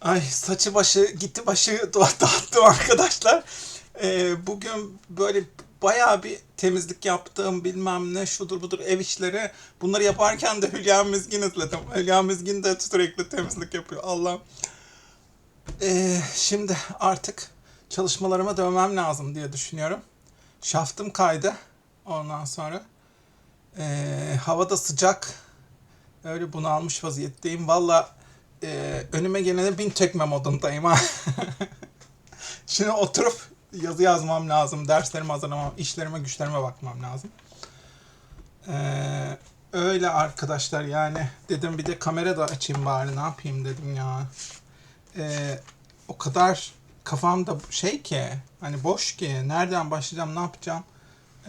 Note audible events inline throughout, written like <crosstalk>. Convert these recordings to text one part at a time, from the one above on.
Ay saçı başı gitti başı <laughs> da- dağıttım arkadaşlar. Ee, bugün böyle bayağı bir temizlik yaptım bilmem ne şudur budur ev işleri. Bunları yaparken de <laughs> Hülya Mizgin izledim. Hülya Mizgin de sürekli temizlik yapıyor Allah'ım. Ee, şimdi artık çalışmalarıma dönmem lazım diye düşünüyorum. Şaftım kaydı ondan sonra. Ee, hava da sıcak. Öyle bunalmış vaziyetteyim. Valla e, önüme gelene bin tekme modundayım ha. <laughs> Şimdi oturup yazı yazmam lazım. Derslerimi hazırlamam, işlerime güçlerime bakmam lazım. Ee, öyle arkadaşlar yani dedim bir de kamera da açayım bari ne yapayım dedim ya. Ee, o kadar kafamda şey ki hani boş ki nereden başlayacağım ne yapacağım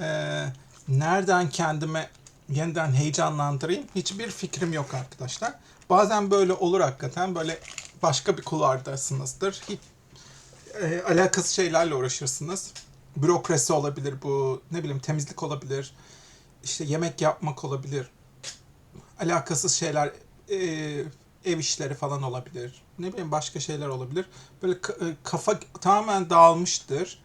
Ee, nereden kendime yeniden heyecanlandırayım hiçbir fikrim yok arkadaşlar. Bazen böyle olur hakikaten böyle başka bir kulvardasınızdır. Hiç e, alakasız şeylerle uğraşırsınız. Bürokrasi olabilir bu, ne bileyim temizlik olabilir, işte yemek yapmak olabilir. Alakasız şeyler, e, ev işleri falan olabilir. Ne bileyim başka şeyler olabilir. Böyle e, kafa tamamen dağılmıştır.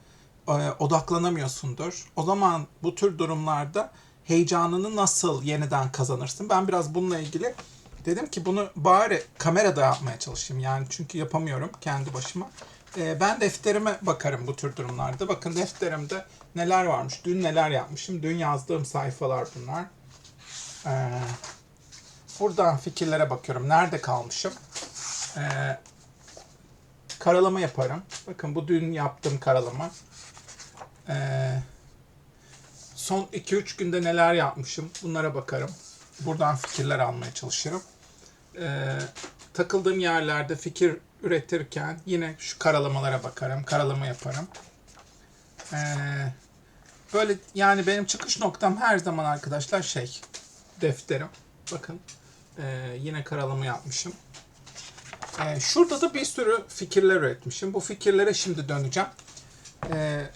E, odaklanamıyorsundur. O zaman bu tür durumlarda heyecanını nasıl yeniden kazanırsın? Ben biraz bununla ilgili dedim ki bunu bari kamerada yapmaya çalışayım. Yani çünkü yapamıyorum kendi başıma. Ee, ben defterime bakarım bu tür durumlarda. Bakın defterimde neler varmış. Dün neler yapmışım. Dün yazdığım sayfalar bunlar. Ee, buradan fikirlere bakıyorum. Nerede kalmışım? Ee, karalama yaparım. Bakın bu dün yaptığım karalama. Ee, son 2-3 günde neler yapmışım. Bunlara bakarım. Buradan fikirler almaya çalışırım. Ee, takıldığım yerlerde fikir üretirken yine şu karalamalara bakarım. Karalama yaparım. Ee, böyle yani benim çıkış noktam her zaman arkadaşlar şey defterim. Bakın ee, yine karalama yapmışım. Ee, şurada da bir sürü fikirler üretmişim. Bu fikirlere şimdi döneceğim. Ee,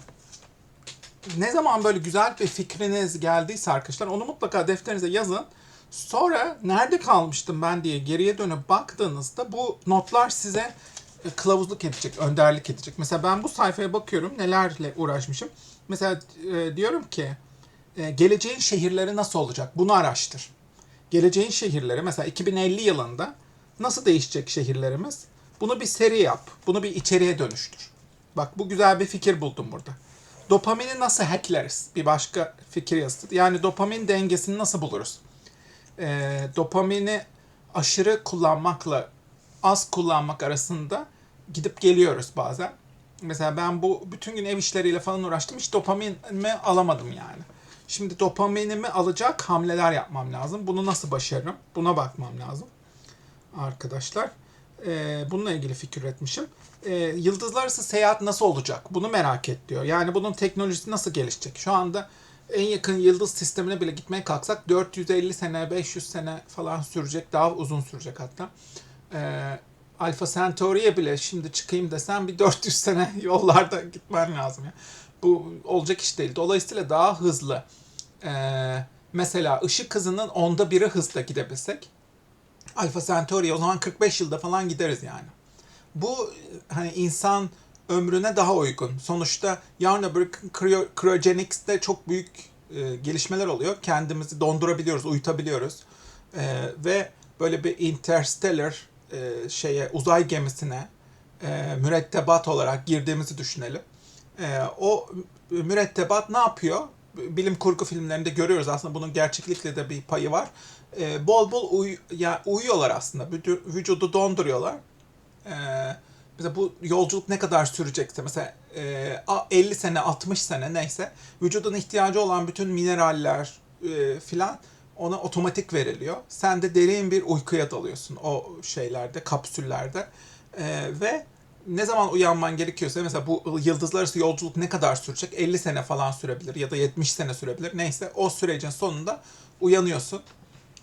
ne zaman böyle güzel bir fikriniz geldiyse arkadaşlar onu mutlaka defterinize yazın. Sonra nerede kalmıştım ben diye geriye dönüp baktığınızda bu notlar size e, kılavuzluk edecek, önderlik edecek. Mesela ben bu sayfaya bakıyorum nelerle uğraşmışım. Mesela e, diyorum ki e, geleceğin şehirleri nasıl olacak? Bunu araştır. Geleceğin şehirleri mesela 2050 yılında nasıl değişecek şehirlerimiz? Bunu bir seri yap. Bunu bir içeriğe dönüştür. Bak bu güzel bir fikir buldum burada. Dopamini nasıl hackleriz? Bir başka fikir yazdı. Yani dopamin dengesini nasıl buluruz? e, dopamini aşırı kullanmakla az kullanmak arasında gidip geliyoruz bazen. Mesela ben bu bütün gün ev işleriyle falan uğraştım. Hiç dopaminimi alamadım yani. Şimdi dopaminimi alacak hamleler yapmam lazım. Bunu nasıl başarırım? Buna bakmam lazım. Arkadaşlar. E, bununla ilgili fikir üretmişim. E, yıldızlar arası seyahat nasıl olacak? Bunu merak et diyor. Yani bunun teknolojisi nasıl gelişecek? Şu anda en yakın yıldız sistemine bile gitmeye kalksak 450 sene, 500 sene falan sürecek. Daha uzun sürecek hatta. Ee, Alpha Centauri'ye bile şimdi çıkayım desem bir 400 sene <laughs> yollarda gitmen lazım. Ya. Bu olacak iş değil. Dolayısıyla daha hızlı. Ee, mesela ışık hızının onda biri hızla gidebilsek Alpha Centauri'ye o zaman 45 yılda falan gideriz yani. Bu hani insan ömrüne daha uygun. Sonuçta yarın öbür cryogenics'te çok büyük e, gelişmeler oluyor. Kendimizi dondurabiliyoruz, uyutabiliyoruz. E, ve böyle bir interstellar e, şeye uzay gemisine e, mürettebat olarak girdiğimizi düşünelim. E, o mürettebat ne yapıyor? Bilim kurgu filmlerinde görüyoruz aslında bunun gerçeklikle de bir payı var. E, bol bol uy- ya, uyuyorlar aslında. Vücu- Vücudu donduruyorlar. E, mesela bu yolculuk ne kadar sürecekse mesela e, a- 50 sene 60 sene neyse vücudun ihtiyacı olan bütün mineraller e, filan ona otomatik veriliyor. Sen de derin bir uykuya dalıyorsun o şeylerde, kapsüllerde. E, ve ne zaman uyanman gerekiyorsa mesela bu yıldızlar arası yolculuk ne kadar sürecek? 50 sene falan sürebilir ya da 70 sene sürebilir. Neyse o sürecin sonunda uyanıyorsun.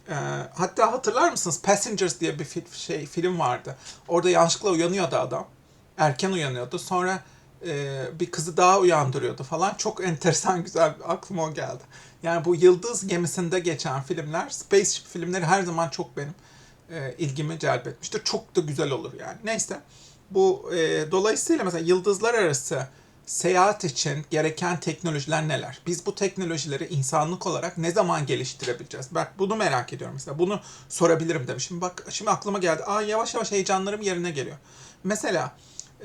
Ee, hatta hatırlar mısınız Passengers diye bir fi- şey film vardı. Orada yanlışlıkla uyanıyordu adam. Erken uyanıyordu. Sonra e, bir kızı daha uyandırıyordu falan. Çok enteresan güzel aklıma o geldi. Yani bu yıldız gemisinde geçen filmler, spaceship filmleri her zaman çok benim e, ilgimi celbetmiştir. Çok da güzel olur yani. Neyse. Bu e, dolayısıyla mesela yıldızlar arası seyahat için gereken teknolojiler neler? Biz bu teknolojileri insanlık olarak ne zaman geliştirebileceğiz? Bak bunu merak ediyorum mesela. Bunu sorabilirim demişim. Bak şimdi aklıma geldi. Aa yavaş yavaş heyecanlarım yerine geliyor. Mesela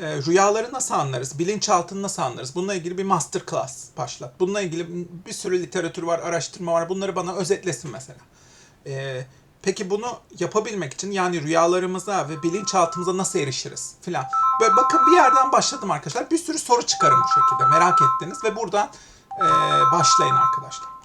e, rüyaları nasıl anlarız? Bilinçaltını nasıl anlarız? Bununla ilgili bir masterclass başlat. Bununla ilgili bir sürü literatür var, araştırma var. Bunları bana özetlesin mesela. E, peki bunu yapabilmek için yani rüyalarımıza ve bilinçaltımıza nasıl erişiriz filan. Böyle bakın bir yerden başladım arkadaşlar. Bir sürü soru çıkarım bu şekilde. Merak ettiniz ve buradan e, başlayın arkadaşlar.